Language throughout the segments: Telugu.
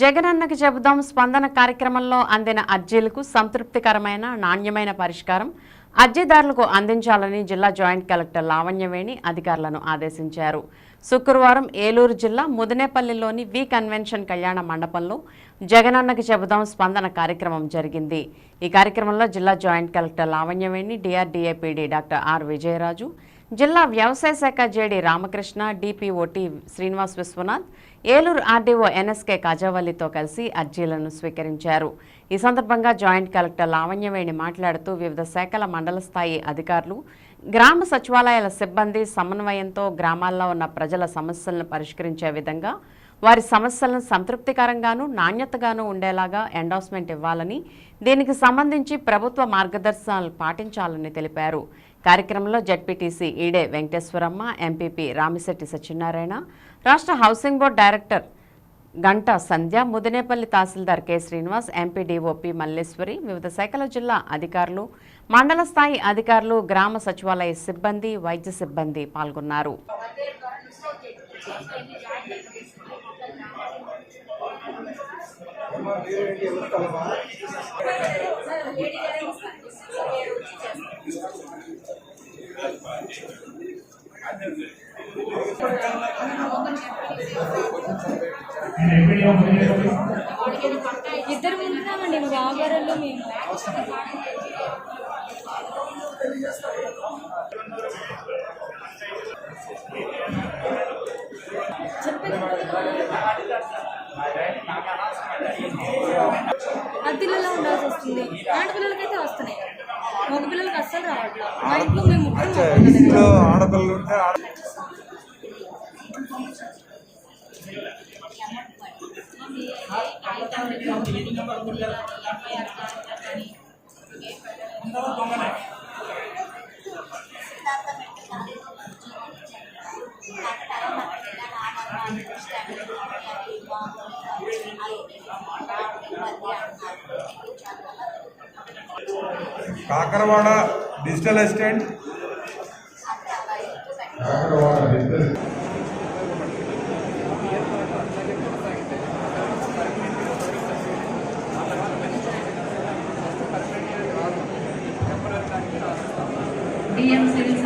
జగనన్నకి చెబుదాం స్పందన కార్యక్రమంలో అందిన అర్జీలకు సంతృప్తికరమైన నాణ్యమైన పరిష్కారం అర్జీదారులకు అందించాలని జిల్లా జాయింట్ కలెక్టర్ లావణ్యవేణి అధికారులను ఆదేశించారు. శుక్రవారం ఏలూరు జిల్లా ముదినేపల్లిలోని వి కన్వెన్షన్ కళ్యాణ మండపంలో జగనన్నకు చెబుదాం స్పందన కార్యక్రమం జరిగింది. ఈ కార్యక్రమంలో జిల్లా joint collector Lavanyaveni DRDA PD doctor R Vijayaraju జిల్లా వ్యవసాయ శాఖ JD Ramakrishna DPO T Srinivas Vishwanath Eluru RDO NSK కాజావల్లితో కలిసి అర్జీలను స్వీకరించారు. ఈ సందర్భంగా జాయింట్ కలెక్టర్ లావణ్యవేణి మాట్లాడుతూ వివిధ శాఖల మండల స్థాయి అధికారులు గ్రామ సచివాలయాల సిబ్బంది సమన్వయంతో గ్రామాల్లో ఉన్న ప్రజల సమస్యలను పరిష్కరించే విధంగా వారి సమస్యలను సంతృప్తికరంగాను నాణ్యతగాను ఉండేలాగా ఎండాస్మెంట్ ఇవ్వాలని దీనికి సంబంధించి ప్రభుత్వ మార్గదర్శనాలు పాటించాలని తెలిపారు. కార్యక్రమంలో జడ్పీటీసీ ఈడే వెంకటేశ్వరమ్మ ఎంపీపీ రామిశెట్టి సత్యనారాయణ రాష్ట్ర housing board director Ganta Sandhya Mudinepalli తహసీల్దార్ K Srinivas MPDO P Malleswari వివిధ శాఖల జిల్లా అధికారులు మండల స్థాయి అధికారులు గ్రామ సచివాలయ సిబ్బంది వైద్య సిబ్బంది పాల్గొన్నారు. ఇద్దరు ఉంటున్నామండి మా బాబారాలు మేము. చెప్పండి అద్దెలలో ఉండాల్సి వస్తుంది. ఆడపిల్లలకైతే వస్తున్నాయి. మగ పిల్లలకి అస్సలు రావట్లేదు ఇంట్లో ఆడపిల్లలు ఉంటే Kakaravada digital assistant DM civil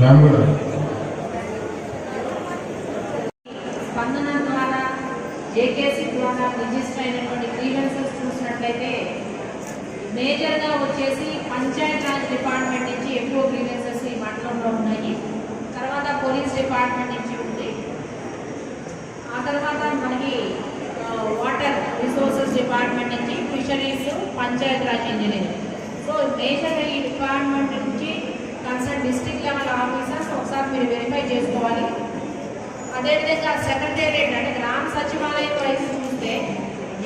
supplies Shyamala Spandana ద్వారా జేకేసీ ద్వారా రిజిస్టర్ అయినటువంటి గ్రీవెన్సెస్ చూసినట్లయితే మేజర్గా వచ్చేసి పంచాయత్ రాజ్ డిపార్ట్మెంట్ నుంచి ఎక్కువ గ్రీవెన్సెస్ ఈ మండలంలో ఉన్నాయి. తర్వాత పోలీస్ డిపార్ట్మెంట్ నుంచి ఉంది. ఆ తర్వాత మనకి వాటర్ రిసోర్సెస్ డిపార్ట్మెంట్ నుంచి fisheries panchayat raj engineering. So మేజర్గా ఈ డిస్ట్రిక్ట్ లెవెల్ ఆఫీసర్స్ ఒకసారి మీరు వెరిఫై చేసుకోవాలి. అదేవిధంగా సెక్రటేరియట్ అంటే గ్రామ సచివాలయం వైపు చూస్తే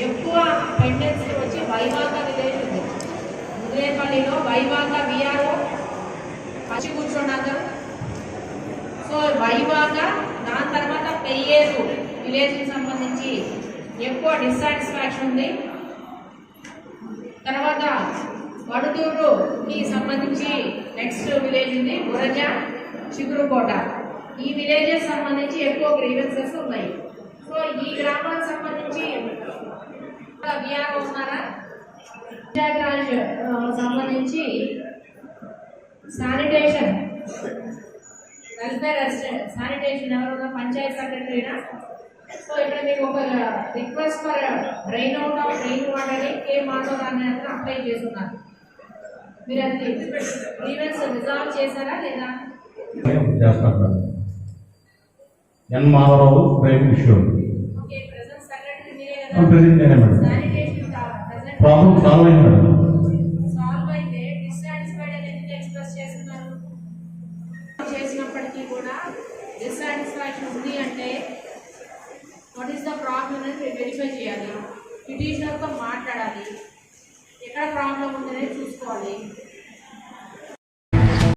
ఎక్కువ పెండెన్సీ వచ్చి వైవాక విలేజ్ ఉంది ఉదయపల్లిలో వైవాక విఆర్ఓ పచ్చి కూర్చోండి సో వైవాక దాని తర్వాత పెయ్యేరు విలేజ్కి సంబంధించి ఎక్కువ డిస్సాటిస్ఫాక్షన్ ఉంది. తర్వాత వడుదూరుకి సంబంధించి నెక్స్ట్ విలేజ్ ఉంది బురజ చిగురుకోట. ఈ విలేజెస్ సంబంధించి ఎక్కువ గ్రీవెన్సెస్ ఉన్నాయి. సో ఈ గ్రామాలకు సంబంధించి విఆర్ఓ ఉన్నారా? పంచాయత్ రాజ్ సంబంధించి శానిటేషన్ వెల్ఫేర్ అసిస్టెంట్ శానిటేషన్ ఎవరున్నా పంచాయత్ సెక్రటరీనా? సో ఇక్కడ మీకు ఒక request for drain out of drain water A Madhav అనే అతను అప్లై చేస్తున్నారు. మీరు అది గ్రీవెన్స్ రిజాల్వ్ చేశారా లేదా? చేస్తాను madam. N Madhavarao Prem Kishore. Okay present నేనే మేడం. ప్రాబ్లం సాల్వ్ అయింది మేడం. సాల్వ్ అయితే డిస్సాటిస్ఫైడ్ అని ఎందుకు ఎక్స్ప్రెస్ చేస్తున్నారు? చేసినప్పటికీ కూడా డిస్సాటిస్ఫాక్షన్ ఉంది అంటే వాట్ ఈస్ ద ప్రాబ్లం అనేది వెరిఫై చేయాలి. పిటిషనర్తో మాట్లాడాలి. ఎక్కడ ప్రాబ్లం ఉందనేది చూసుకోవాలి.